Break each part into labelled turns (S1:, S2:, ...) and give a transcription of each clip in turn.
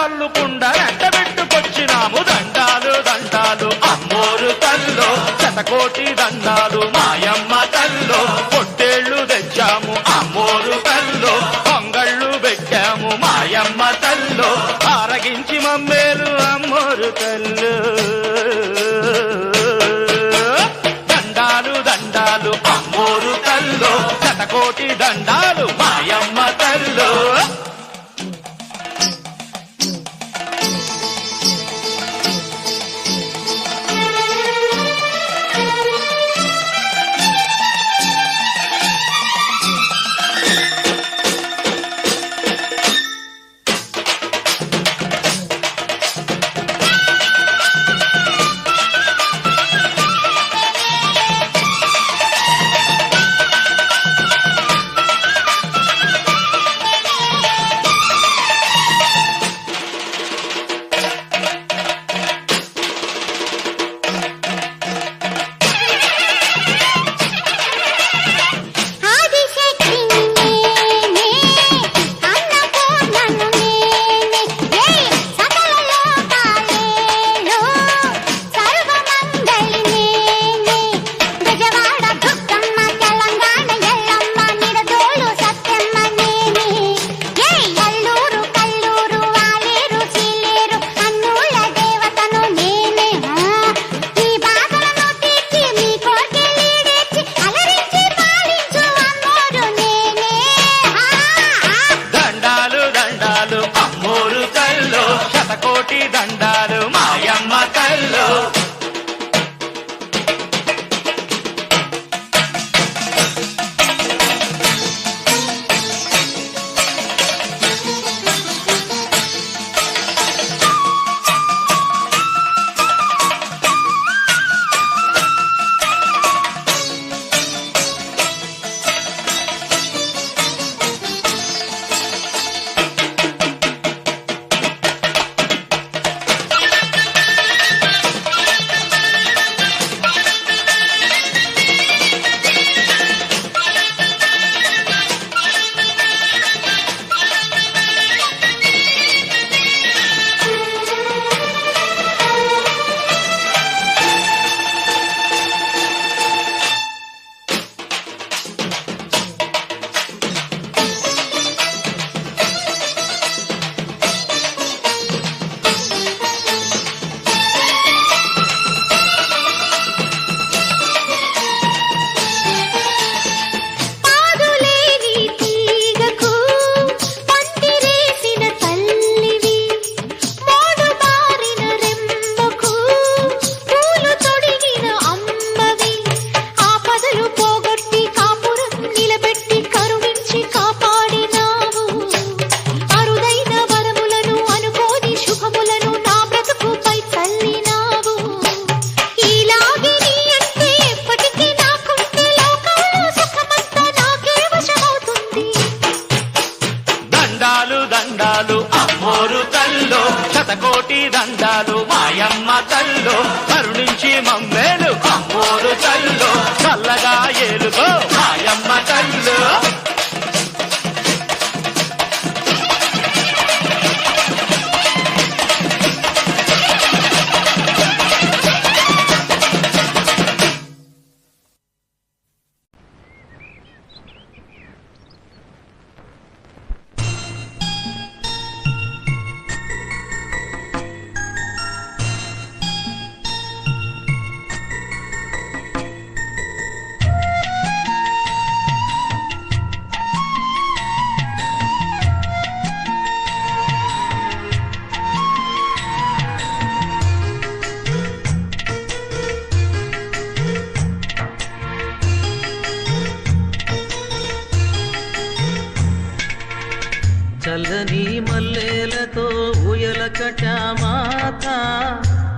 S1: కల్లుకుండ ఎండబెట్టుకొచ్చినాము దండాలు దండాలు అమ్మోరు తల్లు శతకోటి దండాలు మాయమ్మ తల్లు పొట్టేళ్ళు తెచ్చాము. అమ్మోరు తల్లు పొంగళ్ళు పెట్టాము. మాయమ్మ తల్లు ఆరగించి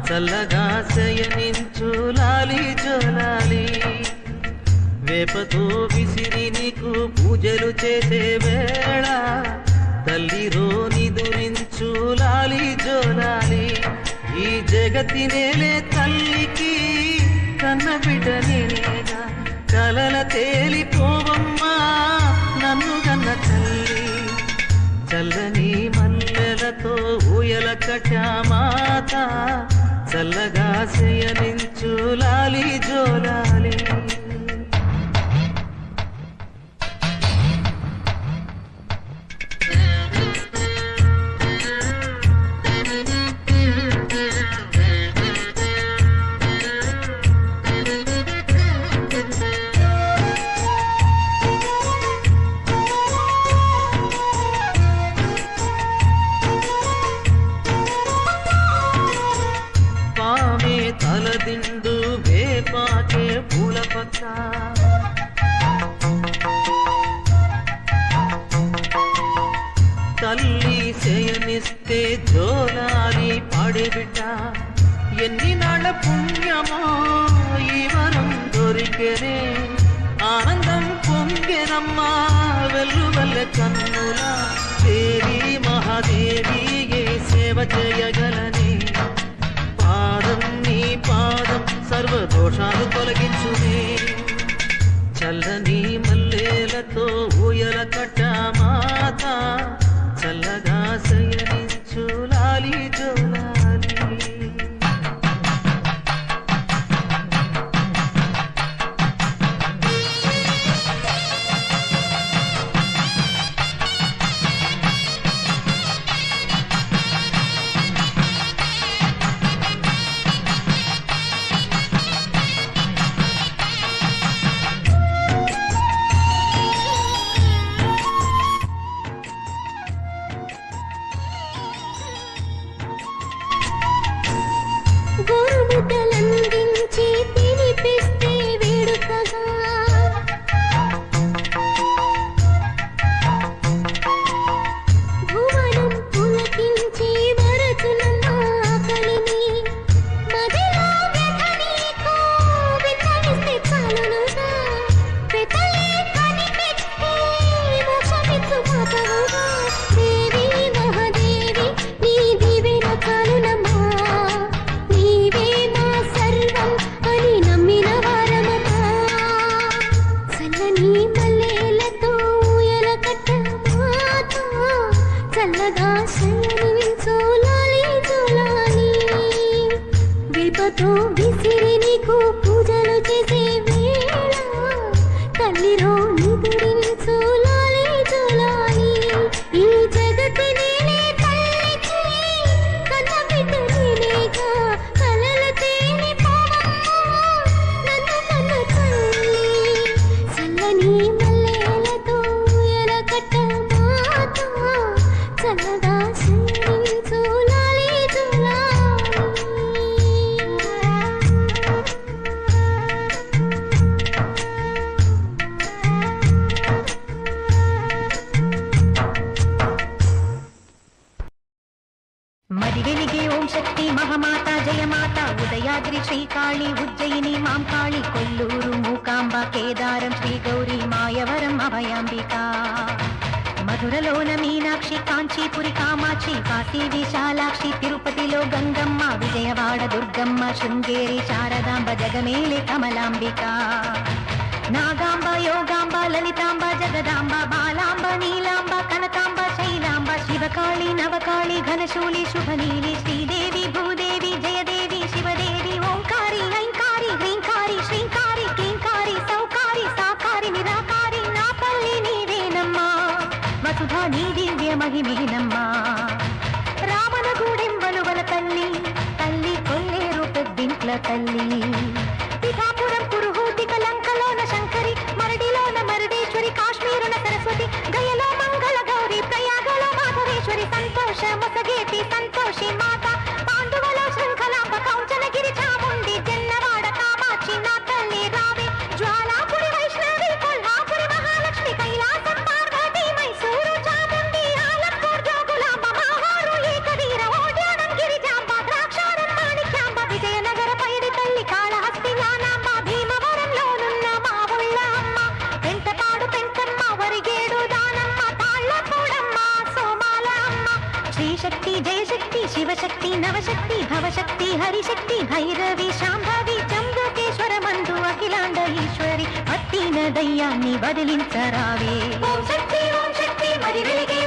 S1: చల్లగా
S2: శయనించు లాలి జోలాలి. వేపతో విసిరి నీకు పూజలు చేసే వేళ తల్లిరో నిదురించు లాలి జోలాలి. ఈ జగతి నేలే తల్లికి కన్న బిడ్డ నేనేగా కలల తేలిపోవమ్మా నన్ను కన్న తల్లి. చల్లని మాత చల్లగా శయనించు లాలి జోలాలి. దిండు వేపాచే పూల పక్క తల్లి శయనిస్తే జోలాలి పాడేబిట ఎన్ని నాళ్ళ పుణ్యమో ఈ వరం దొరికెరే ఆనందం పొంగెరమ్మా వెల్లువల్ల కన్నుల. దేవి మహాదేవి ఏ సేవ చేయగలనే. సర్వ దోషాలు తొలగించునే చల్లని మల్లెలతో ఊయల కట్ట మాత. చల్లగా శయనించు లాలి
S3: జోల శివశక్తి నవశక్తి భవశక్తి హరిశక్తి భైరవి శాంభవి
S4: చంద్రకేశ్వర మందు అఖిలాండ ఈశ్వరి పట్టిన దయ్యాన్ని
S3: బదిలించరావే శక్తి శక్తి మరి వెలిగే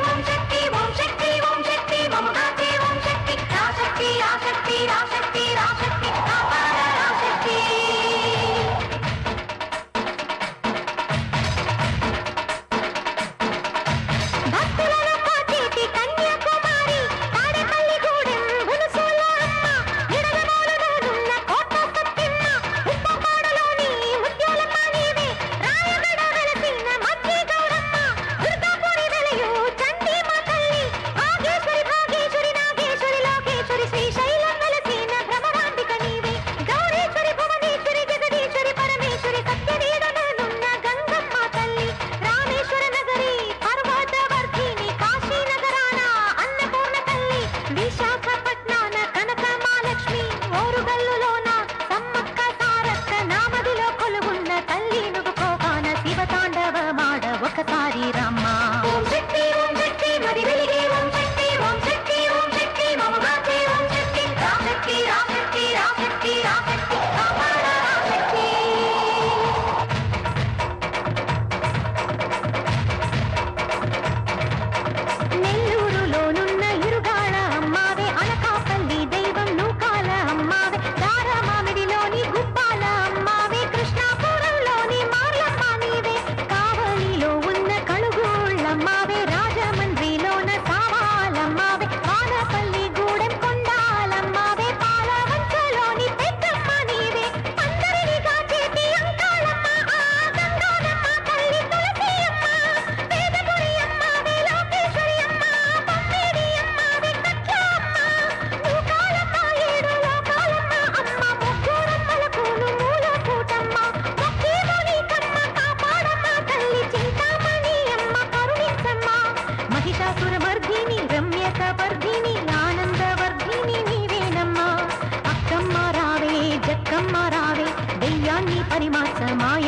S3: மாய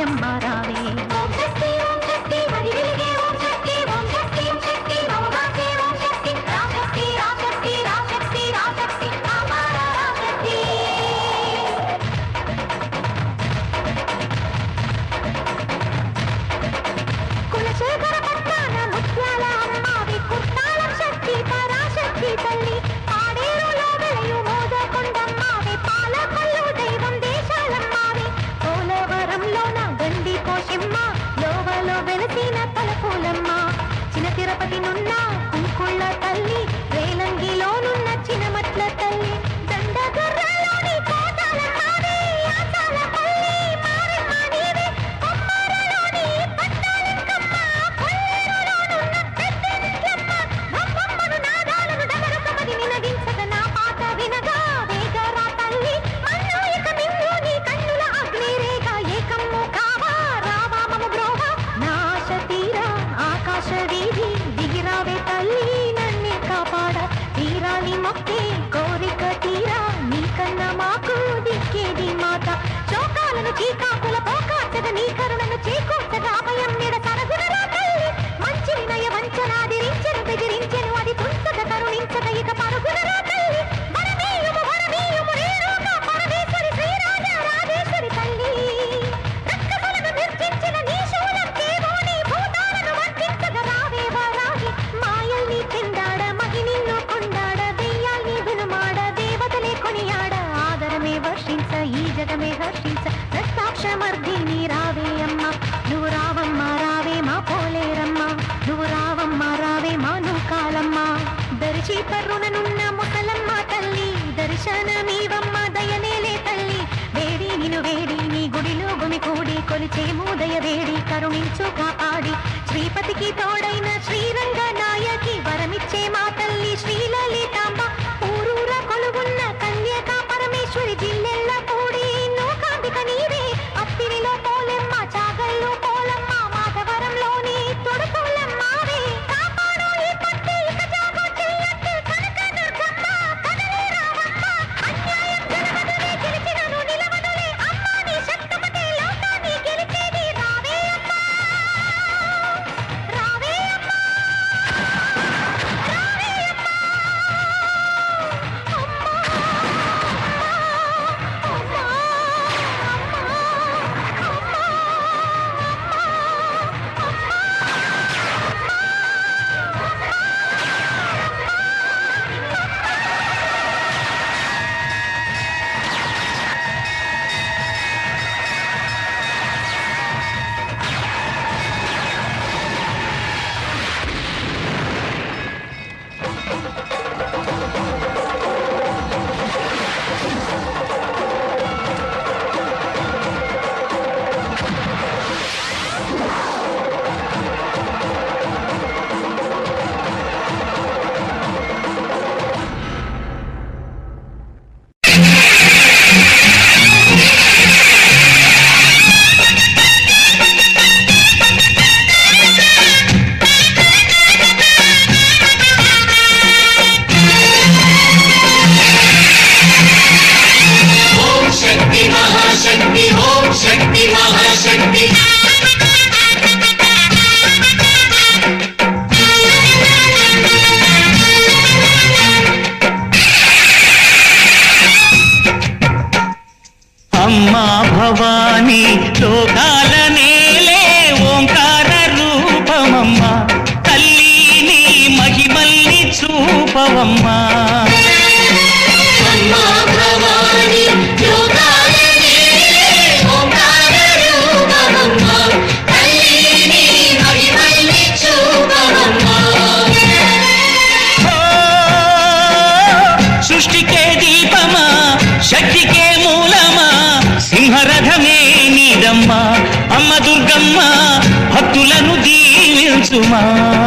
S3: అమ్మా
S5: భవానీ లోకా my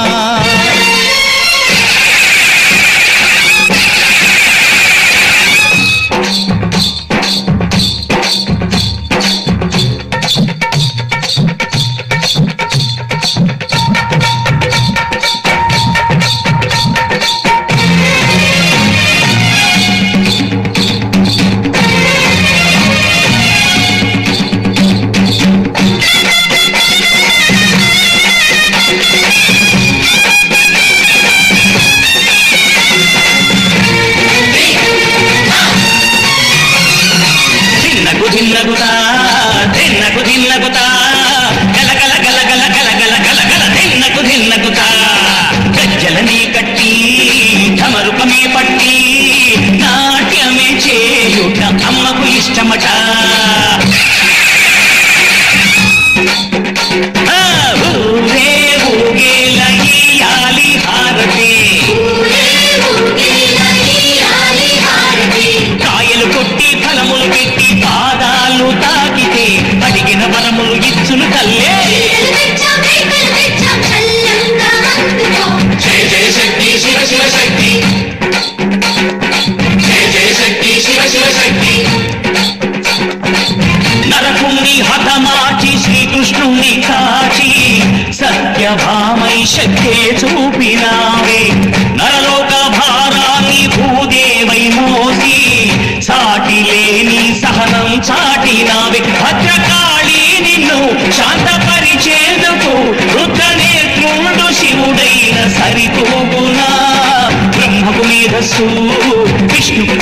S5: హరితోగునా బ్రహ్మకు మేధస్సు విష్ణుకు